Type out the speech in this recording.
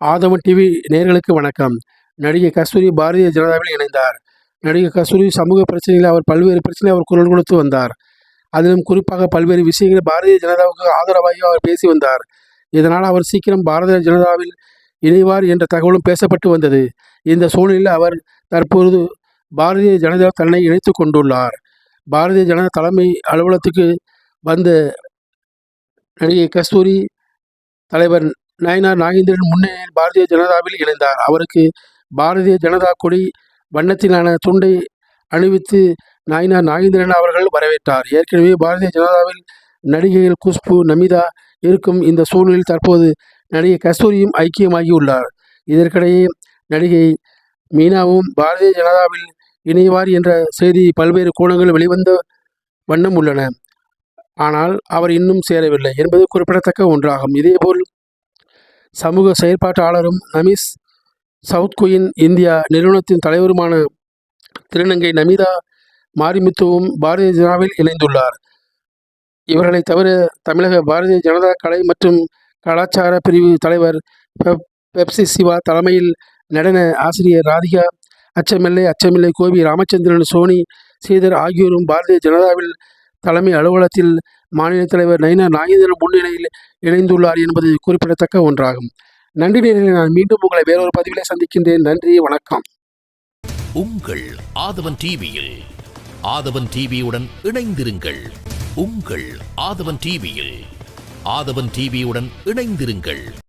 ஆதம TV நேர்களுக்கு வணக்கம். நடிகை கஸ்தூரி பாரதிய ஜனதாவில் இணைந்தார். நடிகை கஸ்தூரி சமூக பிரச்சனைகளில் அவர் பல்வேறு பிரச்சனை அவர் குரல் கொடுத்து வந்தார். அதிலும் குறிப்பாக பல்வேறு விஷயங்களில் பாரதிய ஜனதாவுக்கு ஆதரவாகி அவர் பேசி வந்தார். இதனால் அவர் சீக்கிரம் பாரதிய ஜனதாவில் இணைவார் என்ற தகவலும் பேசப்பட்டு வந்தது. இந்த சூழ்நிலையில் அவர் தற்பொழுது பாரதிய ஜனதா தன்னை இணைத்து கொண்டுள்ளார். பாரதிய ஜனதா தலைமை அலுவலகத்துக்கு வந்த நடிகை கஸ்தூரி தலைவர் நயனார் நாகேந்திரன் முன்னே பாரதிய ஜனதாவில் இணைந்தார் அவருக்கு பாரதிய ஜனதா கொடி வண்ணத்திலான துண்டை அணிவித்து நாயனார் நாகேந்திரன் அவர்கள் வரவேற்றார். ஏற்கனவே பாரதிய ஜனதாவில் நடிகைகள் குஷ்பு நமிதா இருக்கும் இந்த சூழலில் தற்போது நடிகை கஸ்தூரியும் ஐக்கியமாகியுள்ளார். இதற்கிடையே நடிகை மீனாவும் பாரதிய ஜனதாவில் இணைவார் என்ற செய்தி பல்வேறு கோணங்கள் வெளிவந்த வண்ணம் உள்ளன. ஆனால் அவர் இன்னும் சேரவில்லை என்பது குறிப்பிடத்தக்க ஒன்றாகும். இதேபோல் சமூக செயற்பாட்டாளரும் நமீஸ் சவுத் குயின் இந்தியா நிறுவனத்தின் தலைவருமான திருநங்கை நமிதா மாரிமுத்துவும் பாரதிய ஜனதாவில் இணைந்துள்ளார். இவர்களை தவிர தமிழக பாரதிய ஜனதா கலை மற்றும் கலாச்சார பிரிவு தலைவர் பெப் பெப்சி சிவா தலைமையில் நடன ஆசிரியர் ராதிகா அச்சமில்லை அச்சமில்லை கோபி ராமச்சந்திரன் சோனி ஸ்ரீதர் ஆகியோரும் பாரதிய ஜனதாவில் தலைமை அலுவலகத்தில் மாநில தலைவர் நயினா நாகேந்திரன் முன்னிலையில் இணைந்துள்ளார் என்பது குறிப்பிடத்தக்க ஒன்றாகும். நன்றி நேரில் நான் மீண்டும் உங்களை வேறொரு பதிவிலே சந்திக்கின்றேன். நன்றி வணக்கம். உங்கள் ஆதவன் டிவியில் ஆதவன் டிவியுடன் இணைந்திருங்கள். உங்கள் ஆதவன் டிவியில் ஆதவன் டிவியுடன் இணைந்திருங்கள்.